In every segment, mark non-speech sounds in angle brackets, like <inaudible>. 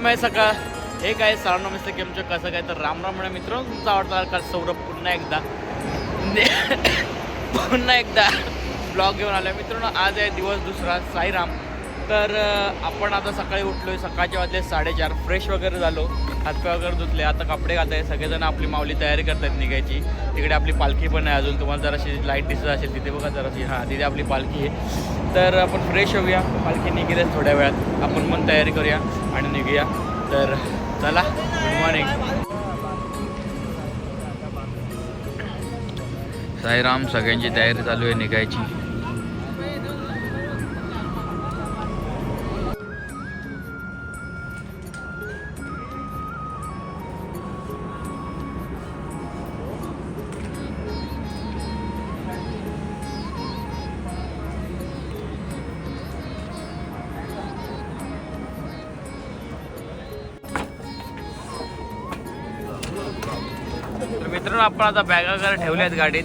Time आहे सकाळ. हे काय साडे नमस्ते केमचं कसं काय? तर राम राम म्हणा मित्र तुमचा आवडता का सौरभ पुन्हा एकदा. पुन्हा एकदा ब्लॉग घेऊन आलो मित्रांनो आज आहे दिवस दुसरा. साईराम. तर आपण आता सकाळी उठलोय सकाळचे वाजले साडेचार. फ्रेश वगैरे झालो. हातपाय वगैरे धुतले आता कपडे घालत आहे सगळेजण आपली माऊली तयारी करतात निघायची. तिकडे आपली पालखी पण आहे अजून. तुम्हाला जराशी लाइट दिसत असेल तिथे बघा जराशी. हां तिथे आपली पालखी आहे. तर आपण फ्रेश होऊया. पालखी निघेलच थोड्या वेळात. आपण पण तयारी करूया आणि निघूया. तर चला गुड मॉर्निंग साईराम सगळ्यांची तयारी चालू आहे निघायची. आता बॅगा वगैरे ठेवल्या आहेत गाडीत.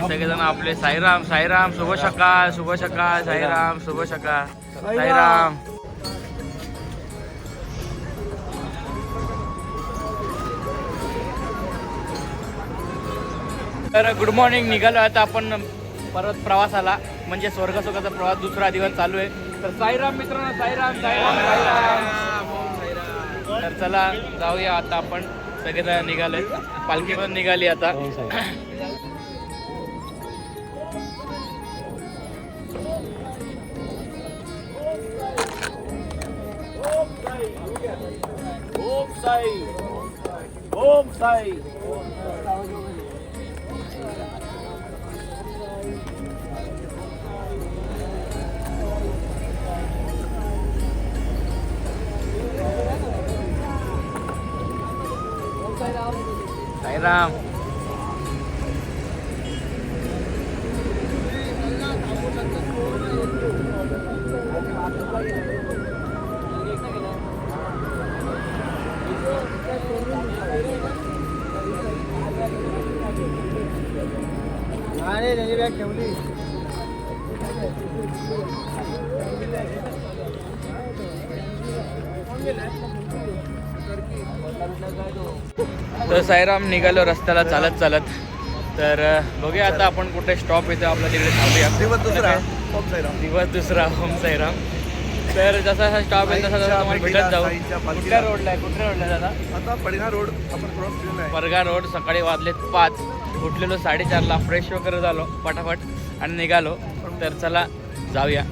सगळेजण आपले. साईराम साईराम शुभ सकाळ शुभ सकाळ साईराम शुभ सकाळ साईराम. तर गुड मॉर्निंग निघालो आता आपण परत प्रवासाला. म्हणजे स्वर्गसुखाचा प्रवास दुसरा दिवस चालू आहे. तर साईराम मित्रांनो साईराम साईराम साईराम. तर चला जाऊया आता आपण. सगळेजण निघाले. पालखी पण निघाली आता. ओम साई. ओम साई. साईराम अरे त्याची बॅग ठेवली. तर साईराम निघालो रस्त्याला चालत चालत. तर बघूया आता आपण कुठे स्टॉप येतो आपला तिकडे थांबूया. दिवस दुसरा. ओम साईराम. दिवस दुसरा होम साईराम. तर जसा जसा स्टॉप आहे तसा तसा तुम्हाला भेटत जाऊ. कुठल्या रोडला आहे? कुठल्या रोडला दादा? आता पडगा रोड आपण क्रॉस केलेला आहे. परगा रोड सकाळी वाजलेत पाच. उठलेलो साडेचारला फ्रेश वगैरे झालो पटापट आणि निघालो. तर चला जाऊया.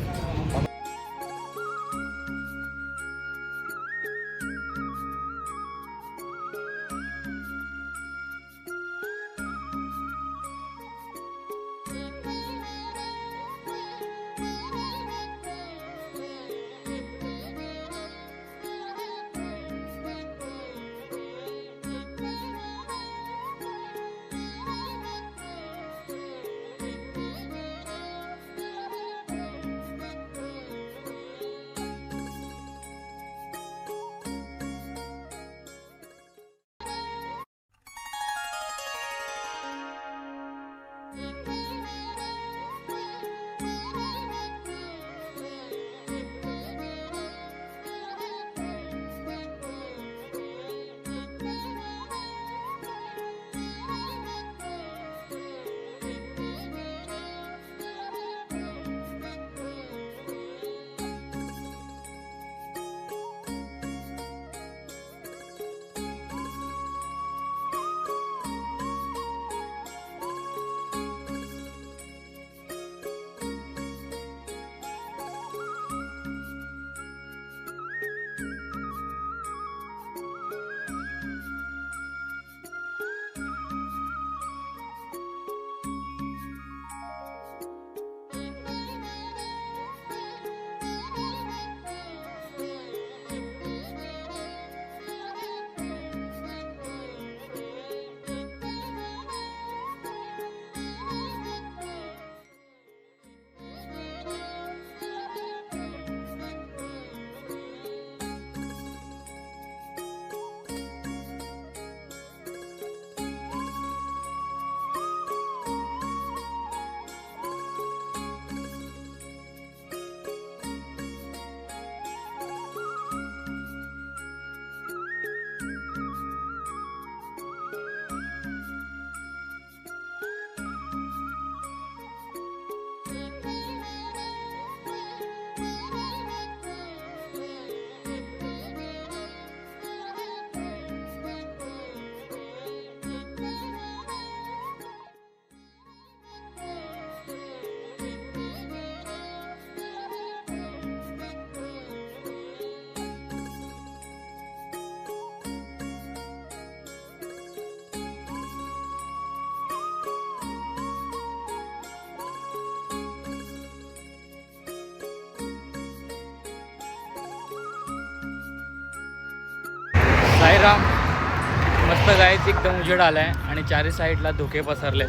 साईराम मस्त गायच एकदम उजेड आला आहे आणि चारी साईडला धुके पसरले.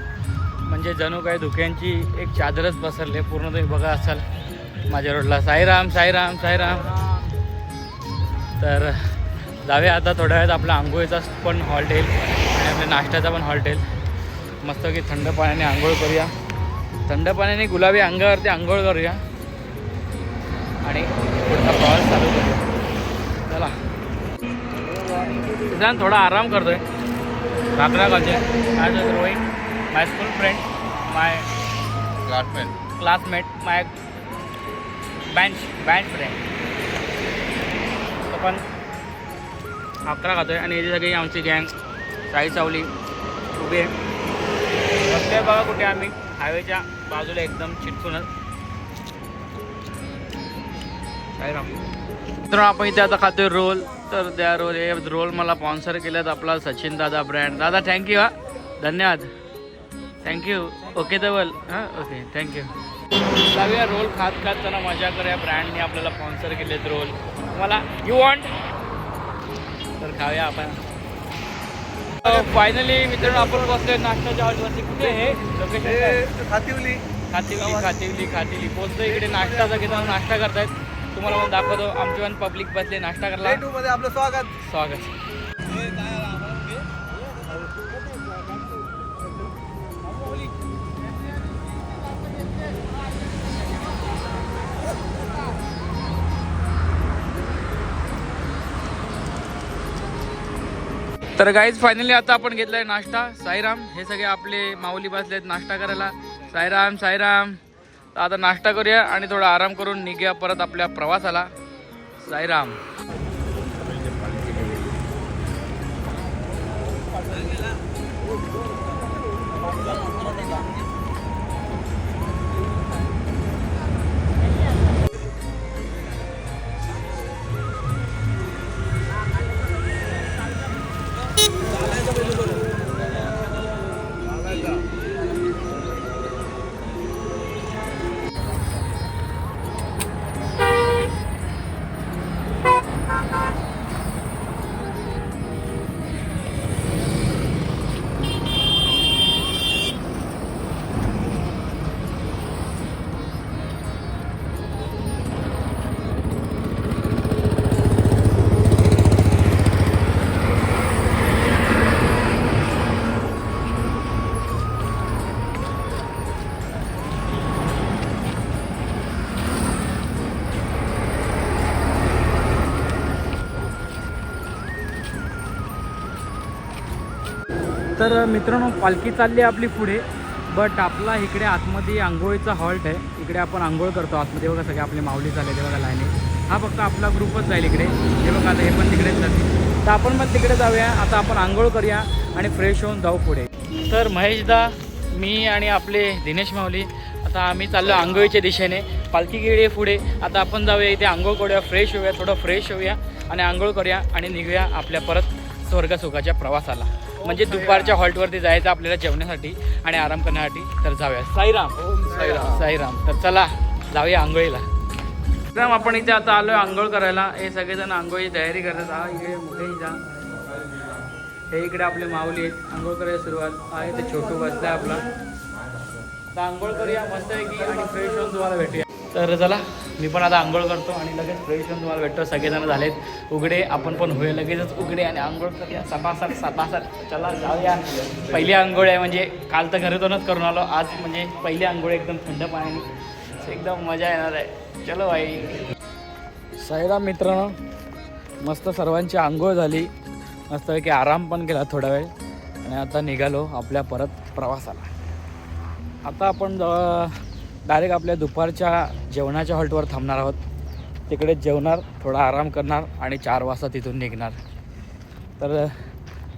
म्हणजे जणू काय धुक्यांची एक चादरच पसरले. पूर्ण तुम्ही बघा असाल माझ्या रोडला. साईराम साईराम साईराम. तर जाऊया आता थोड्या वेळात आपला आंघोळीचा पण हॉल्ट येईल आणि आपल्या नाश्त्याचा पण हॉल्ट येईल मस्त की थंड पाण्याने आंघोळ करूया. थंड पाण्याने गुलाबी अंगावरती आंघोळ करूया. आणि पुढचा प्रवास चालू करूया. सिद्धांत थोडा आराम करतोय. रात्रा घालते as a rowing my school friend my classmate classmate my bench bench friend आपण अकरा खातोय आणि याची सगळी आमची गँग साई सावली उभी आहे. बसतोय बघा कुठे आम्ही. हायवेच्या बाजूला एकदम चिटकूनच. साईराम तर आपण इथे आता खातोय रोल. तर त्या रोल हे रोल मला स्पॉन्सर केल्यात आपला सचिन दादा ब्रँड. दादा थँक्यू हा. धन्यवाद. थँक्यू ओके तवल हां ओके थँक्यू जाऊया रोल खात खात त्यांना मजा करूया. ब्रँडने आपल्याला स्पॉन्सर केलेत रोल. मला यू वॉन्ट तर खाऊया आपण. फायनली मित्रांनो आपण बसतोय नाश्त्याच्या हॉलवरती. कुठे हे? लोकेशन खातिवली. खातिवली खातिवली खातिवली. पोचतो इकडे. नाश्ता घेताना नाश्ता करतायत. तुम्हाला पण दाखवतो. आमचे पण पब्लिक बसले नाश्ता करायला. टू मध्ये आपलं स्वागत. स्वागत. तर गाईज फायनली आता आपण घेतलाय नाश्ता. साईराम हे सगळे आपले माऊली बसलेत नाश्ता करायला. साईराम साईराम. तर आता नाश्ता करूया आणि थोडा आराम करून निघूया परत आपल्या प्रवासाला. साईराम. तर मित्रांनो पालखी चालली आहे आपली पुढे. बट आपला इकडे आतमध्ये आंघोळीचा हॉल्ट आहे. इकडे आपण आंघोळ करतो. आतमध्ये बघा सगळे आपले माऊली चालले ते बघा लाईने हा फक्त आपला ग्रुपच जाईल इकडे. हे बघा आता हे पण तिकडेच जातील. तर आपण पण तिकडे जाऊया. आता आपण आंघोळ करूया आणि फ्रेश होऊन जाऊ पुढे. तर महेशदा मी आणि आपले दिनेश माऊली आता आम्ही चाललो आंघोळीच्या दिशेने. पालखी गेली पुढे. आता आपण जाऊया इथे आंघोळ करूया फ्रेश होऊया थोडं फ्रेश होऊया आणि आंघोळ करूया आणि निघूया आपल्या परत स्वर्गसुखाच्या प्रवासाला. म्हणजे दुपारच्या हॉल्टवरती जायचं आपल्याला जेवण्यासाठी आणि आराम करण्यासाठी तर जाऊया साईराम. साईराम. साईराम तर चला जाऊया आंघोळीला. एकदम आपण इथे आता आलोय आंघोळ करायला. हे सगळेजण आंघोळीची तयारी करतात. हा इकडे मोठे जा हे इकडे आपले माऊली आहेत. आंघोळ करायला सुरुवात. आहे ते छोटू आहे आपला. तर आंघोळ करूया मस्त आहे की आणि फ्रेश होऊन तुम्हाला भेटूया. तर चला मी पण आता आंघोळ करतो आणि लगेच फ्रेश होऊन तुम्हाला भेटतो. सगळेजण झालेत. उघडे आपण पण होय लगेचच उघडे आणि आंघोळ करूया. सपासट सपासट चला जाऊया. पहिली आंघोळ आहे म्हणजे काल तर घरातूनच करून आलो. आज म्हणजे पहिली आंघोळ एकदम थंड पाण्याने. एकदम मजा येणार आहे. चलो भाई. साईराम मित्रांनो मस्त सर्वांची आंघोळ झाली. मस्तपैकी आराम पण केला थोडा वेळ. आणि आता निघालो आपल्या परत प्रवासाला. आता आपण डायरेक्ट आपल्या दुपारच्या जेवणाच्या हॉल्टवर थांबणार आहोत. तिकडे जेवणार थोडा आराम करणार आणि चार वाजता तिथून निघणार. तर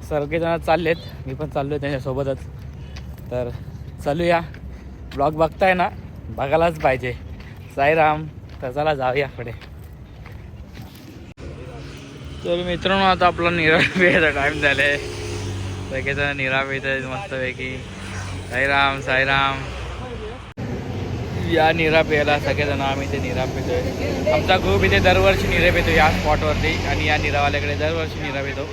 सगळेजण चाललेत. मी पण चाललो आहे त्यांच्यासोबतच. तर चालूया. ब्लॉग बघताय ना बघायलाच पाहिजे. साईराम तर चला जाऊया पुढे. तर मित्रांनो आता आपला निरावेचा टाईम झाला आहे सगळेजण निरा मस्तपैकी. साईराम साईराम. या निराप यायला सगळेजण आम्ही इथे निरा येतोय आमचा ग्रुप इथे दरवर्षी निरा येतो या स्पॉटवरती आणि या निरावाल्याकडे दरवर्षी निराप येतो.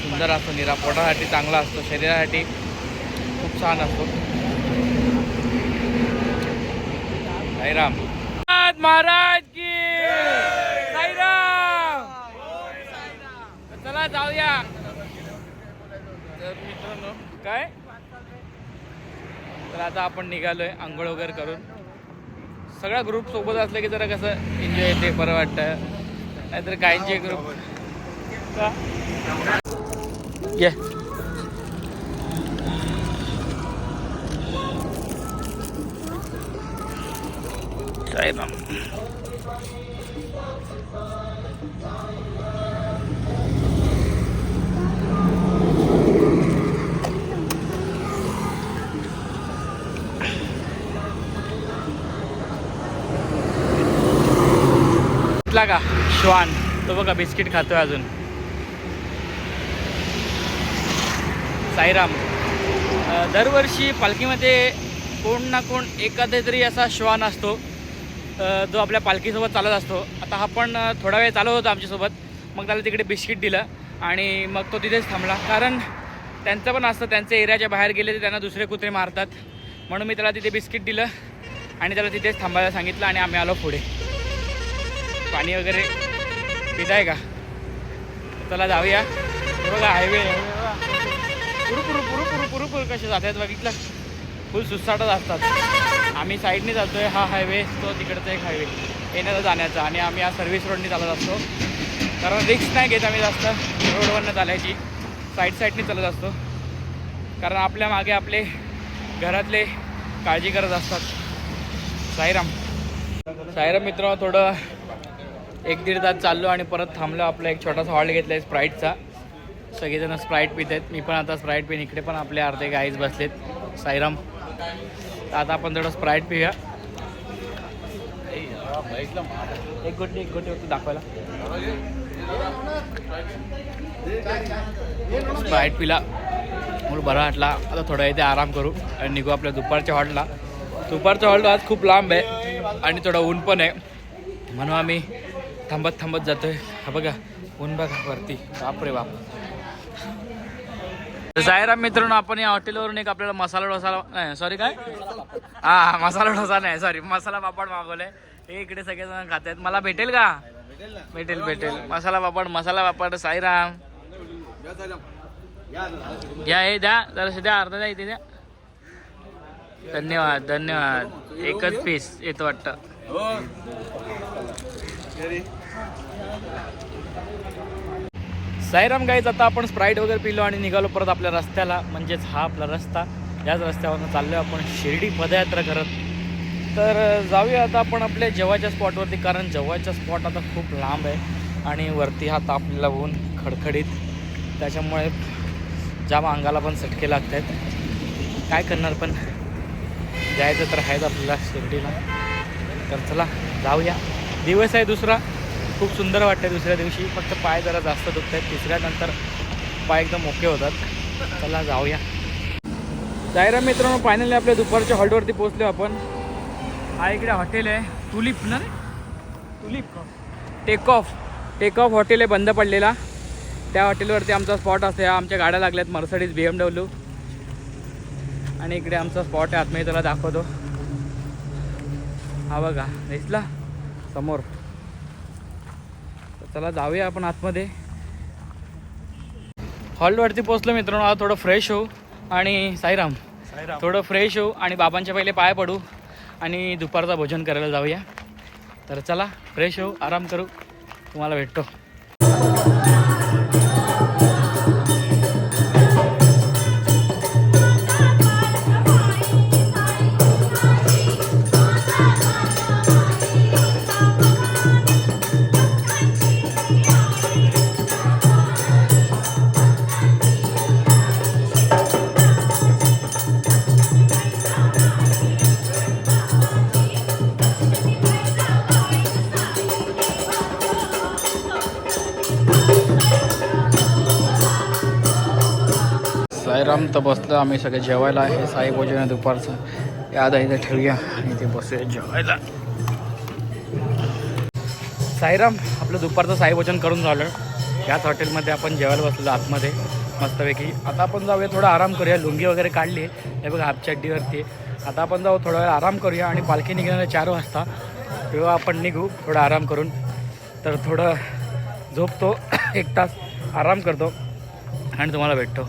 सुंदर असतो निरा पोटासाठी चांगला असतो शरीरासाठी खूप छान असतो. साईराम. महाराज की साईराम! चला जाऊया. तर मित्रांनो काय? तर आता आपण निघालोय आंघोळ वगैरे करून. सगळा ग्रुप सोबत असलं की जरा कसं एन्जॉय येते बरं वाटतं. नाहीतर काहींचे ग्रुप का? ये. काय का श्वान. तो बघा बिस्किट खातोय अजून. साईराम. दरवर्षी पालखीमध्ये कोण ना कोण एखादा तरी असा श्वान असतो. जो आपल्या पालखीसोबत चालत असतो. आता हा पण थोडा वेळ चालत होता आमच्यासोबत. मग त्याला तिकडे बिस्किट दिलं आणि मग तो तिथेच थांबला. कारण त्यांचं पण असतं त्यांच्या एरियाच्या बाहेर गेले तर त्यांना दुसरे कुत्रे मारतात. म्हणून मी त्याला तिथे बिस्किट दिलं आणि त्याला तिथेच थांबायला सांगितलं आणि आम्ही आलो पुढे. पाणी वगैरे पित आहे का? चला जाऊया. बघा हायवे पुरू पुरू पुरू पुरू पुरू पुरू कसे जात आहेत बघितलं फुल सुसाटच असतात. आम्ही साईडने जातो आहे हा हायवे तो तिकडचा एक हायवे येण्याचा जाण्याचा. आणि आम्ही या सर्व्हिस रोडने चालत असतो. कारण रिक्स नाही घेत आम्ही जास्त रोडवरनं चालायची. साईड साईडने चालत असतो. कारण आपल्या मागे आपले घरातले काळजी करत असतात. साईराम. साईराम मित्र थोडं एक दीड तास चाललो आणि परत थांबलो आपला एक छोटासा हॉल घेतला आहे स्प्राईटचा. सगळेजण स्प्राईट पित आहेत. मी पण आता स्प्राईट पिन इकडे पण आपले अर्धे गाईज बसलेत. साईराम. तर आता आपण थोडं स्प्राईट पिऊया. एक गोटी एक गोटी होती दाखवायला. स्प्राईट पिला. मूळ बरा वाटला. आता थोडा इथे आराम करू आणि निघू आपल्या दुपारच्या हॉलला. दुपारचा हॉल आज खूप लांब आहे आणि थोडं ऊन पण आहे. म्हणून आम्ही थांबत थांबत जातोय. हा बघा ऊन बघा वरती. बापरे बाप. जायरा मित्रांनो आपण या हॉटेलवरून एक आपल्याला मसाला डोसा नाही सॉरी काय? हा मसाला डोसा नाही सॉरी मसाला पापड मागवलाय. हे इकडे सगळेजण खात आहेत मला भेटेल का? भेटेल भेटेल. मसाला पापड मसाला पापड साईराम. या हे द्या जरा द्या अर्धा द्या इथे द्या. धन्यवाद धन्यवाद. एकच पीस येतो वाटतं. साईराम गाईज आता आपण स्प्राईट वगैरे पिलो आणि निघालो परत आपल्या रस्त्याला. म्हणजेच हा आपला रस्ता. याच रस्त्यावरनं चाललो आपण शिर्डी पदयात्रा करत. तर जाऊया आता आपण आपल्या जेवायच्या स्पॉटवरती कारण जेवायचा स्पॉट आता खूप लांब आहे. आणि वरती हा तापलेला ऊन खडखडीत. त्याच्यामुळे जाम अंगाला पण सटके लागत आहेत काय करणार पण? जायचं तर आहेच आपल्याला शिर्डीला. तर चला जाऊया. दिवस आहे दुसरा. खूप सुंदर वाटते दुसऱ्या दिवशी. फक्त पाय जरा जास्त दुखत आहेत तिसऱ्या नंतर पाय एकदम ओके होतात. चला जाऊया. जायरा मित्रांनो फायनली आपल्या दुपारच्या हॉल्टवरती पोहोचलो आपण. हा इकडे हॉटेल आहे. टुलिप ना रे? Take off take off hotel आहे बंद पडलेला. त्या हॉटेलवरती आमचा स्पॉट असतो. आमच्या गाड्या लागल्यात. मर्सडीज बी एम डब्ल्यू आणि इकडे आमचा स्पॉट आहे. आतमध्ये त्याला दाखवतो. हा बघा. दिसला? समोर. तर चला जाऊया आपण आतमध्ये. हॉलवरती पोचलो मित्रांनो आता थोडं फ्रेश होऊ आणि साईराम. थोडं फ्रेश होऊ आणि बाबांच्या पहिले पाय पडू आणि दुपारचा भोजन करायला जाऊया. तर चला फ्रेश होऊ आराम करू. तुम्हाला भेटतो. मस्त बसलं आम्ही सगळे जेवायला आहे. साई भोजन आहे दुपारचं. याद आहे इथे ठेवूया आणि ते बसूया जेवायला. साईराम आपलं दुपारचं साई भोजन करून झालं. याच हॉटेलमध्ये आपण जेवायला बसलो आतमध्ये मस्तपैकी. आता आपण जाऊया थोडा आराम करूया. लुंगी वगैरे काढली. हे बघा हाफ आता आपण जाऊ थोडा वेळ आराम करूया आणि पालखी निघणार चार वाजता. तेव्हा आपण निघू थोडा आराम करून. तर थोडं झोपतो एक तास आराम करतो आणि तुम्हाला भेटतो.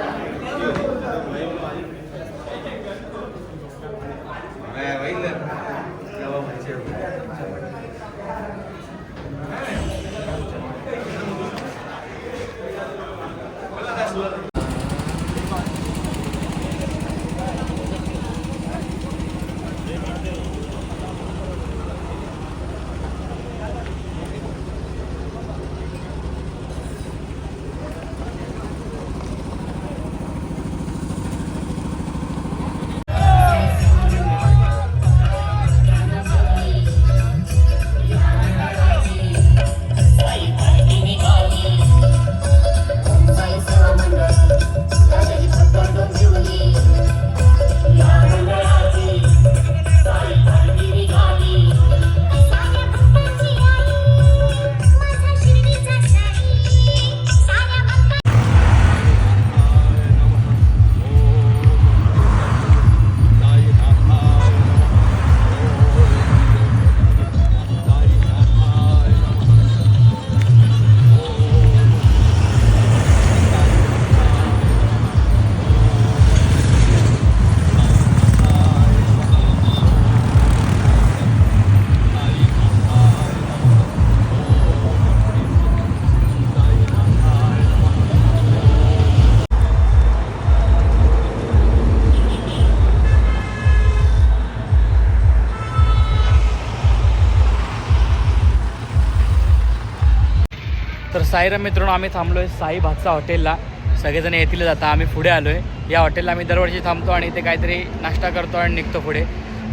साईराम मित्रांनो आम्ही थांबलो आहे साई भातसा हॉटेलला. सगळेजण येतील जाता आम्ही पुढे आलो आहे या हॉटेलला आम्ही दरवर्षी थांबतो आणि इथे काहीतरी नाश्ता करतो आणि निघतो पुढे.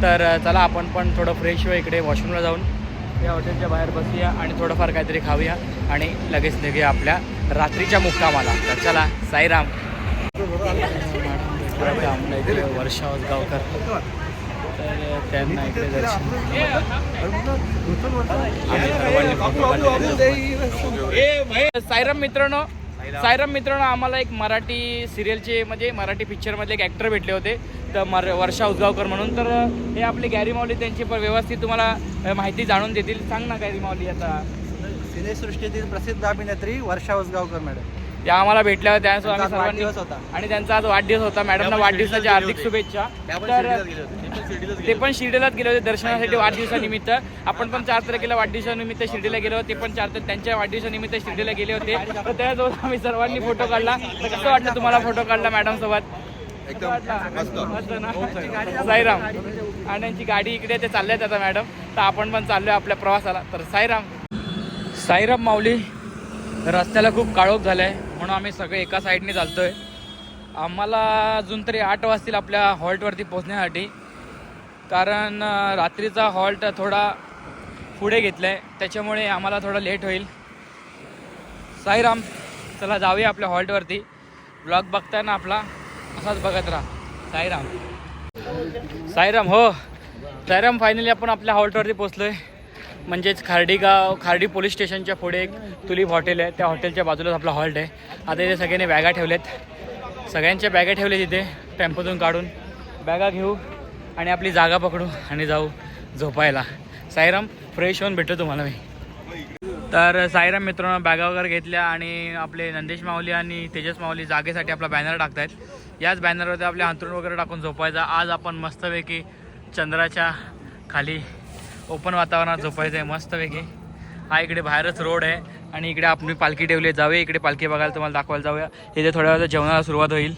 तर चला आपण पण थोडं फ्रेश होऊ इकडे वॉशरूमला जाऊन. या हॉटेलच्या बाहेर बसूया आणि थोडंफार काहीतरी खाऊया आणि लगेच निघूया आपल्या रात्रीच्या मुक्कामाला. तर चला साईराम आमला इकडे वर्षा गावकर. तर त्यांना इकडे दर्शन. सायराम मित्रांनो सायराम मित्रांनो आम्हाला एक मराठी सिरियलचे म्हणजे मराठी पिक्चरमधले एक ॲक्टर भेटले होते. तर मर वर्षा उसगावकर म्हणून. तर हे आपले गॅरी माऊली त्यांची पण व्यवस्थित तुम्हाला माहिती जाणून देतील. सांग ना गॅरी माऊली आता. सिनेसृष्टीतील प्रसिद्ध अभिनेत्री वर्षा उसगावकर मॅडम. त्या आम्हाला भेटल्या होत्या. त्यासोबत आम्ही आज सर्वांनी वाढदिवस होता. आणि त्यांचा आज वाढदिवस होता. मॅडमना वाढदिवसाच्या हार्दिक शुभेच्छा. तर ते पण शिर्डीलाच गेले होते. दर्शनासाठी वाढदिवसानिमित्त. आपण पण चार तारखेला वाढदिवसानिमित्त शिर्डीला गेलो. ते पण चार तारखे त्यांच्या वाढदिवसानिमित्त शिर्डीला गेले होते. तर त्यासोबत आम्ही सर्वांनी फोटो काढला. तर कसं वाटलं तुम्हाला फोटो काढला मॅडम सोबत मस्त. ना? साईराम. आणि त्यांची गाडी इकडे ते चालल्यात आता मॅडम. तर आपण पण चाललोय आपल्या प्रवासाला. तर साईराम. साईराम माऊली रस्त्याला खूप काळोख झालाय. म्हणून आम्ही सगळे एका साईडने चालतो आहे आम्हाला अजून तरी आठ वाजतील आपल्या हॉल्टवरती पोहोचण्यासाठी. कारण रात्रीचा हॉल्ट थोडा पुढे घेतला आहे त्याच्यामुळे आम्हाला थोडा लेट होईल. साईराम चला जाऊया आपल्या हॉल्टवरती. ब्लॉग बघताना आपला असाच बघत राहा. साईराम. साईराम हो. साईराम फायनली आपण आपल्या हॉल्टवरती पोचलो आहे म्हणजेच खार्डीगाव खार्डी पोलीस स्टेशनच्या पुढे एक तुलीप हॉटेल आहे. त्या हॉटेलच्या बाजूलाच आपला हॉल्ट आहे. आता इथे सगळ्यांनी बॅगा ठेवल्यात. सगळ्यांच्या बॅगा ठेवल्या तिथे टेम्पोतून काढून. बॅगा घेऊ आणि आपली जागा पकडू आणि जाऊ झोपायला. साईराम फ्रेश होऊन भेटतो तुम्हाला मी. तर साईराम मित्रांनो बॅगा वगैरे घेतल्या आणि आपले नंदेश माऊली आणि तेजस माऊली जागेसाठी आपला बॅनर टाकतायत. याच बॅनरवरती आपले अंतरुण वगैरे टाकून झोपायचा. आज आपण मस्तपैकी चंद्राच्या खाली ओपन वातावरणात झोपायचं आहे मस्तपैकी. हा इकडे बाहेरच रोड आहे आणि इकडे आपण पालखी ठेवली जाऊया इकडे पालखी बघायला तुम्हाला दाखवायला जाऊया. इथे थोड्या वेळा जेवणाला सुरुवात होईल.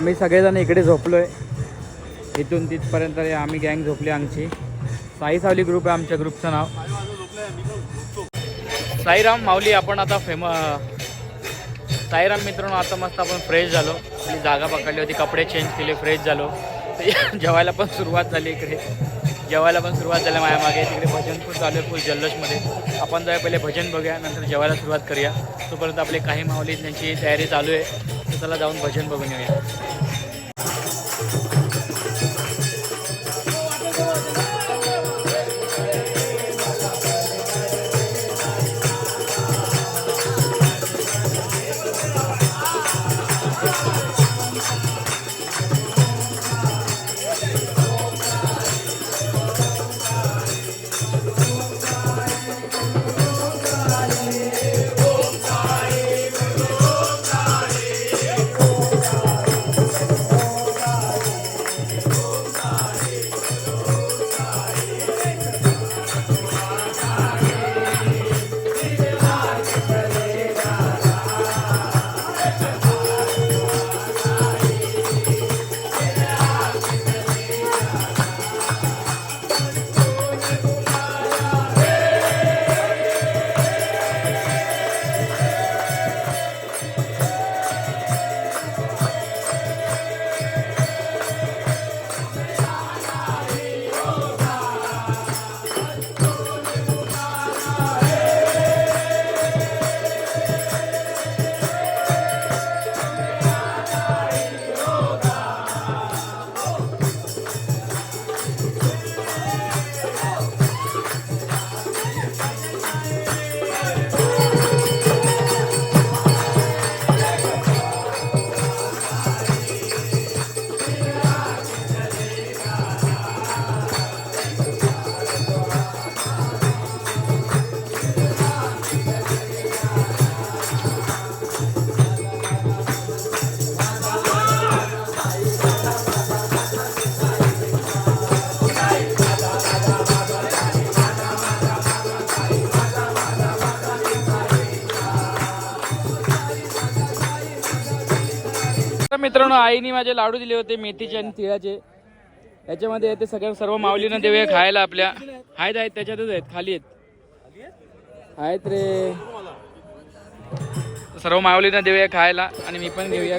आम्ही सगळेजण इकडे झोपलो आहे इथून तिथपर्यंत आम्ही गँग झोपली आमची. साई सावली ग्रुप आहे आमच्या ग्रुपचं नाव. साईराम माऊली आपण आता फेम साईराम मित्रांनो आता मस्त आपण फ्रेश झालो. आपली जागा पकडली होती कपडे चेंज केले फ्रेश झालो. <laughs> जेवायला पण सुरुवात झाली इकडे. जेवायला पण सुरुवात झाली माझ्या मागे तिकडे भजन पण चालू आहे फुल जल्लोषमध्ये. आपण जाऊया पहिले भजन बघूया नंतर जेवायला सुरुवात करूया. तोपर्यंत आपले काही माऊली त्यांची तयारी चालू आहे. चला त्याला जाऊन भजन बघून येऊया. मित्रांनो आईने माझे लाडू दिले होते मेथीचे आणि तिळाचे. याच्यामध्ये ते सगळ्या सर्व माऊलीनं देऊया खायला आपल्या. आहेत आहेत त्याच्यातच आहेत खाली आहेत. आहेत रे. सर्व माऊलीनं देऊया खायला आणि मी पण घेऊया.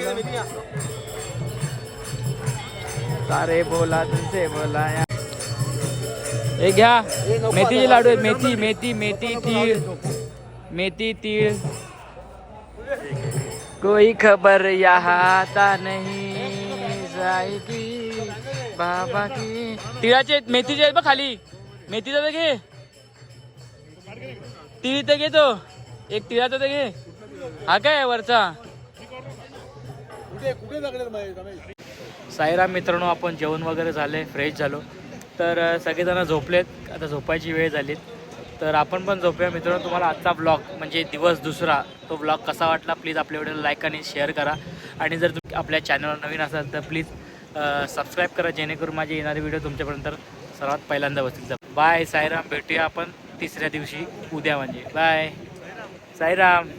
सारे बोला तुमचे बोला. या. हे घ्या. मेथीचे लाडू आहेत. मेथी मेथी मेथी तीळ. मेथी तीळ. कोई खबर यहाँ आता नहीं जाएगी। बाबा की तिळाचे आहेत, मेथीचे आहेत बघ खाली. मेथीचा तर घे. तिळी तर घे तो. एक तिळाचा तर घे. हा काय आहे वरचा? साईराम मित्रांनो आपण जेवण वगैरे झाले फ्रेश झालो. तर सगळेजण झोपलेत. आता झोपायची वेळ झाली. तर आपण पण झोपूया. मित्रांनो तुम्हाला आजचा ब्लॉग म्हणजे दिवस दुसरा तो ब्लॉग कसा वाटला प्लीज आपल्या व्हिडिओला लाईक आणि शेअर करा. आणि जर तुम्ही आपल्या चॅनलवर नवीन असाल तर प्लीज सबस्क्राईब करा जेणेकरून माझे येणारे व्हिडिओ तुमच्यापर्यंत सर्वात पहिल्यांदा बसतील बाय साईराम. भेटूया आपण तिसऱ्या दिवशी उद्या म्हणजे. बाय साईराम.